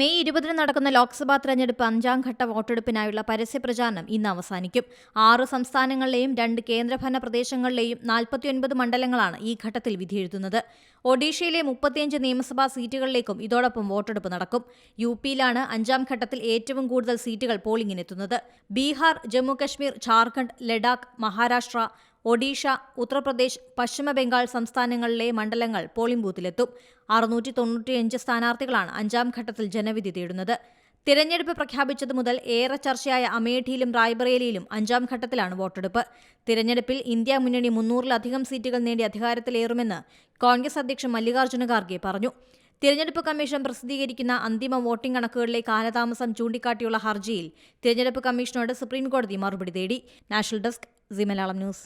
May ഇരുപതിന് നടക്കുന്ന ലോക്സഭാ തെരഞ്ഞെടുപ്പ് അഞ്ചാം ഘട്ട വോട്ടെടുപ്പിനായുള്ള പരസ്യപ്രചാരണം ഇന്ന് അവസാനിക്കും. ആറ് സംസ്ഥാനങ്ങളിലെയും രണ്ട് കേന്ദ്രഭരണ പ്രദേശങ്ങളിലെയും നാൽപ്പത്തിയൊൻപത് മണ്ഡലങ്ങളാണ് ഈ ഘട്ടത്തിൽ വിധിയെഴുതുന്നത്. ഒഡീഷയിലെ മുപ്പത്തിയഞ്ച് നിയമസഭാ സീറ്റുകളിലേക്കും ഇതോടൊപ്പം വോട്ടെടുപ്പ് നടക്കും. യു പിയിലാണ് അഞ്ചാം ഘട്ടത്തിൽ ഏറ്റവും കൂടുതൽ സീറ്റുകൾ പോളിംഗിനെത്തുന്നത്. ബീഹാർ ജമ്മുകശ്മീർ ഝാർഖണ്ഡ് ലഡാക്ക് മഹാരാഷ്ട്ര ഒഡീഷ ഉത്തർപ്രദേശ് പശ്ചിമ ബംഗാൾ സംസ്ഥാനങ്ങളിലെ മണ്ഡലങ്ങൾ പോളിംഗ് ബൂത്തിലെത്തും. അറുന്നൂറ്റി തൊണ്ണൂറ്റിയഞ്ച് സ്ഥാനാർത്ഥികളാണ് അഞ്ചാം ഘട്ടത്തിൽ ജനവിധി തേടുന്നത്. തിരഞ്ഞെടുപ്പ് പ്രഖ്യാപിച്ചതു മുതൽ ഏറെ ചർച്ചയായ അമേഠിയിലും റായ്ബറേലിയിലും അഞ്ചാം ഘട്ടത്തിലാണ് വോട്ടെടുപ്പ്. തിരഞ്ഞെടുപ്പിൽ ഇന്ത്യ മുന്നണി മുന്നൂറിലധികം സീറ്റുകൾ നേടി അധികാരത്തിലേറുമെന്ന് കോൺഗ്രസ് അധ്യക്ഷൻ മല്ലികാർജുന ഖാർഗെ പറഞ്ഞു. തിരഞ്ഞെടുപ്പ് കമ്മീഷൻ പ്രസിദ്ധീകരിക്കുന്ന അന്തിമ വോട്ടിംഗ് കണക്കുകളിലെ കാലതാമസം ചൂണ്ടിക്കാട്ടിയുള്ള ഹർജിയിൽ തിരഞ്ഞെടുപ്പ് കമ്മീഷനോട് സുപ്രീംകോടതി മറുപടി തേടി. National desk C news.